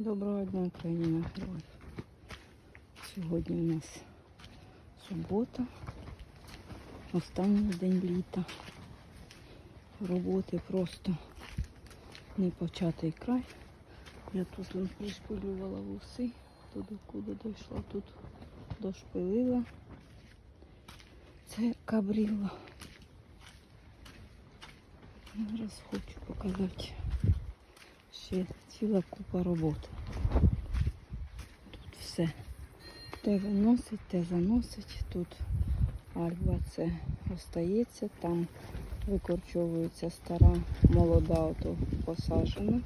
Доброго дня, країна героїв. Сьогодні у нас субота, останній день літа. Роботи просто не початий край. Я тут пришпилювала вуси, туди куди дійшла, тут дошпилила. Це кабріла. Зараз хочу показати ще ціла купа роботи. Тут все. Те виносить, те заносить. Тут альба це остається, там викорчовується стара молода, ото посаджена.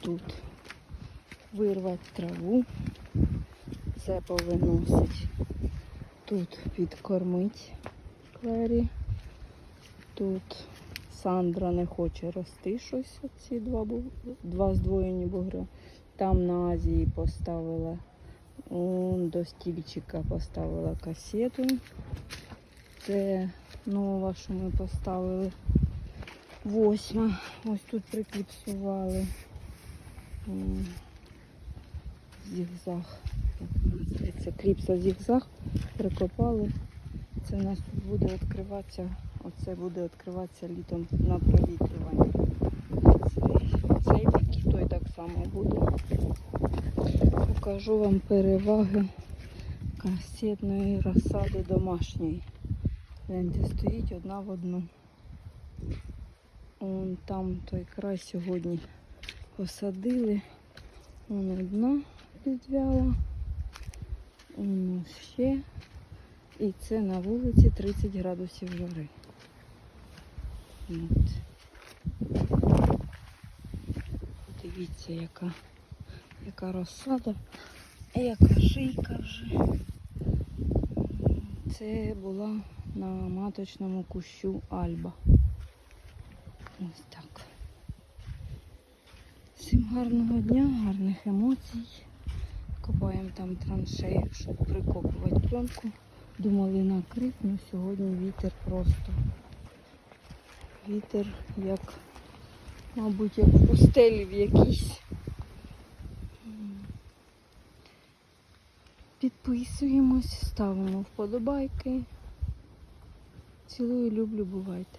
Тут вирвати траву, це повиносить. Тут підкормить клері. Тут Сандра не хоче рости щось. Ці два, два здвоєні бугри. Там на Азії поставила он, до стільчика поставила касету. Це нова, що ми поставили. Восьма. Ось тут прикліпсували. Зігзаг. Називається? Кліпса зігзаг. Прикопали. Це у нас буде відкриватися. Оце буде відкриватися літом на провітрювання. Цей, бік той так само буде. Покажу вам переваги касетної розсади домашньої. Гляньте, стоїть одна в одну. Вон там той край сьогодні посадили. Вон одна підвяла. Вон ще. І це на вулиці 30 градусів жари. От. Дивіться, яка, яка розсада, яка шийка вже. Це була на маточному кущу Альба. Ось так. Всім гарного дня, гарних емоцій. Копаємо там траншею, щоб прикопувати пленку. Думали накрив, але сьогодні вітер просто. Вітер як, мабуть, як в пустелі в якійсь. Підписуємось, ставимо вподобайки. Цілую, люблю, бувайте.